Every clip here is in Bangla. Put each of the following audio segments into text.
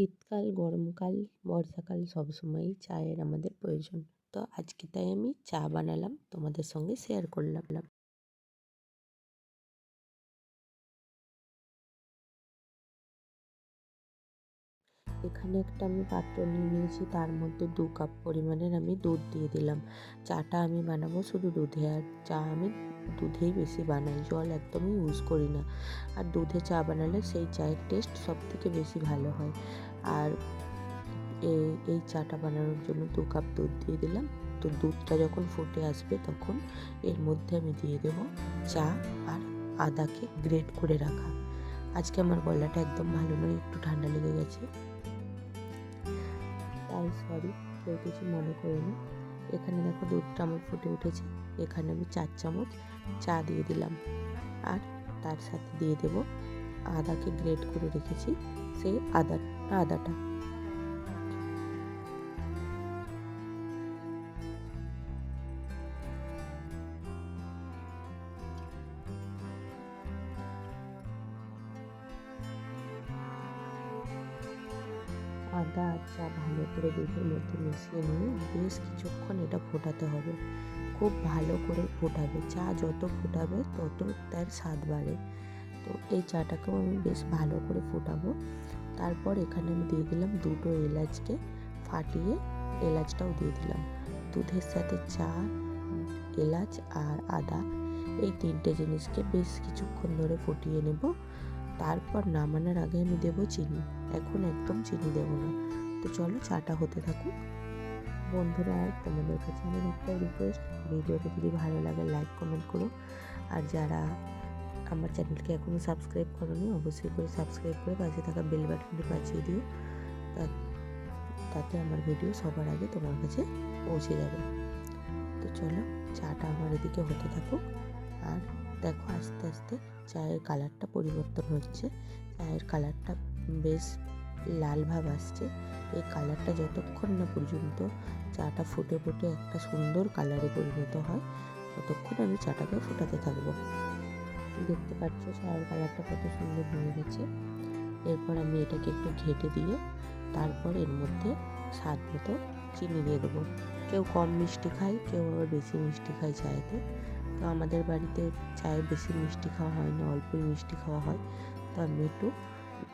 শীতকাল, গরমকাল, বর্ষাকাল সবসময়ই চায়ের আমাদের প্রয়োজন। তো আজকে তাই আমি চা বানালাম, তোমাদের সঙ্গে শেয়ার করলাম। এখানে একটা আমি পাত্র নিয়ে নিয়েছি, তার মধ্যে দু কাপ পরিমাণের আমি দুধ দিয়ে দিলাম। চাটা আমি বানাবো শুধু দুধে, আর চা আমি দুধেই বেশি বানাই, জল একদমই ইউজ করি না। আর দুধে চা বানালে সেই চায়ের টেস্ট সব থেকে বেশি ভালো হয়। আর এই চাটা বানানোর জন্য দু কাপ দুধ দিয়ে দিলাম। তো দুধটা যখন ফুটে আসবে তখন এর মধ্যে আমি দিয়ে দেব চা আর আদাকে গ্রেট করে রাখা। আজকে আমার গলাটা একদম ভালো নয়, একটু ঠান্ডা লেগে গেছে। তাই সরি কেউ কিছু মনে করে না। এখানে দেখো দুধটা আমার ফুটে উঠেছে। এখানে আমি চার চামচ চা দিয়ে দিলাম। আর তার সাথে দিয়ে দেব আদাকে গ্রেট করে রেখেছি, সেই আদা, আদাটা। আদা, চা ভালো করে দুধের মধ্যে মিশিয়ে নিয়ে বেশ কিছুক্ষণ এটা ফোটাতে হবে। খুব ভালো করে ফোটাবে। চা যত ফোটাবে, তত তার স্বাদ বাড়ে। তো এই চাটাকেও আমি বেশ ভালো করে ফোটাবো। তারপর এখানে আমি দিয়ে দিলাম দুটো এলাচকে ফাটিয়ে এলাচটাও দিয়ে দিলাম। দুধের সাথে চা, এলাচ আর আদা, এই তিনটে জিনিসকে বেশ কিছুক্ষণ ধরে ফুটিয়ে নেব। তারপর নামানোর আগে আমি দেবো চিনি। এখন একদম চিনি দেবো না। তো চলো চাটা হতে থাকুক। বন্ধুরা, তোমাদের কাছে আমার একটা রিকোয়েস্ট ভিডিওটা যদি ভালো লাগে লাইক কমেন্ট করো। আর যারা আমার চ্যানেলকে এখনও সাবস্ক্রাইব করোনি, অবশ্যই করে সাবস্ক্রাইব করে পাশে থাকা বেল বাটনটি বাঁচিয়ে দিও। তাতে আমার ভিডিও সবার আগে তোমার কাছে পৌঁছে যাবে। তো চলো, চাটা আমার এদিকে হতে থাকুক। আর দেখো আস্তে আস্তে চায়ের কালারটা পরিবর্তন হচ্ছে। চায়ের কালারটা বেশ লাল ভাব আসছে। এই কালারটা যতক্ষণ না পর্যন্ত চাটা ফুটে ফুটে একটা সুন্দর কালারে পরিণত হয়, ততক্ষণ আমি চাটাকে ফোটাতে থাকব। দেখতে পাচ্ছ চায়ের কালারটা কত সুন্দর হয়ে গেছে। এরপর আমি এটাকে একটু ঘেটে দিয়ে তারপর এর মধ্যে স্বাদ মতো চিনি দিয়ে দেবো। কেউ কম মিষ্টি খায়, কেউ আবার বেশি মিষ্টি খায় চায়েতে। তো আমাদের বাড়িতে চায়ে বেশি মিষ্টি খাওয়া হয় না, অল্পই মিষ্টি খাওয়া হয়। তো আমি একটু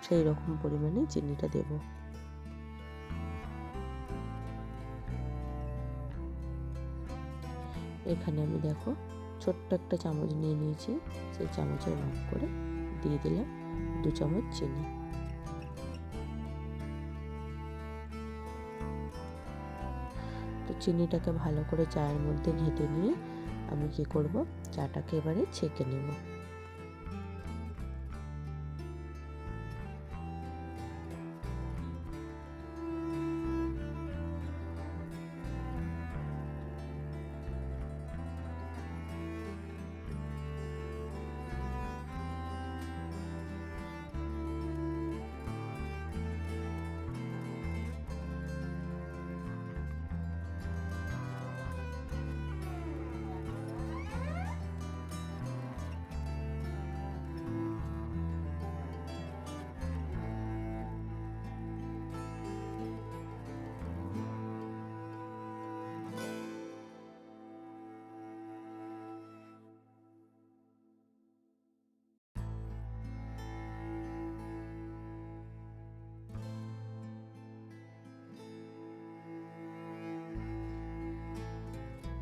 সেই রকম পরিমাণে চিনিটা দেব। এখানে আমি দেখো ছোট্ট একটা চামচ নিয়ে নিয়েছি, সেই চামচের ভাগ করে দিয়ে দিলাম দু চামচ চিনি। তো চিনিটাকে ভালো করে চায়ের মধ্যে ঘেঁটে নিয়ে আমি কি করব? চাটাকে এবারে ছেঁকে নেব।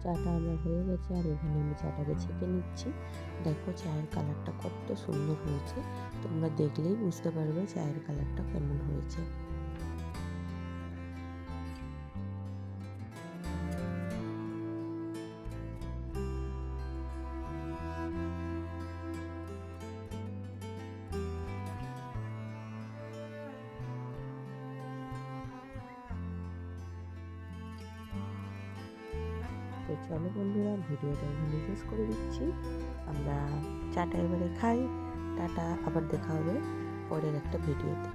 চাটা আমার হয়ে গেছে আর এখানে আমি চাটাকে ছেঁকে নিচ্ছি। দেখো চায়ের কালারটা কত সুন্দর হয়েছে। তোমরা দেখলেই বুঝতে পারবে চায়ের কালারটা কেমন হয়েছে। তো চলো বন্ধুরা, ভিডিওটা এখানে শেষ করে দিচ্ছি। আমরা চাটা এবারে খাই, টাটা, আবার দেখা হবে পরের একটা ভিডিওতে।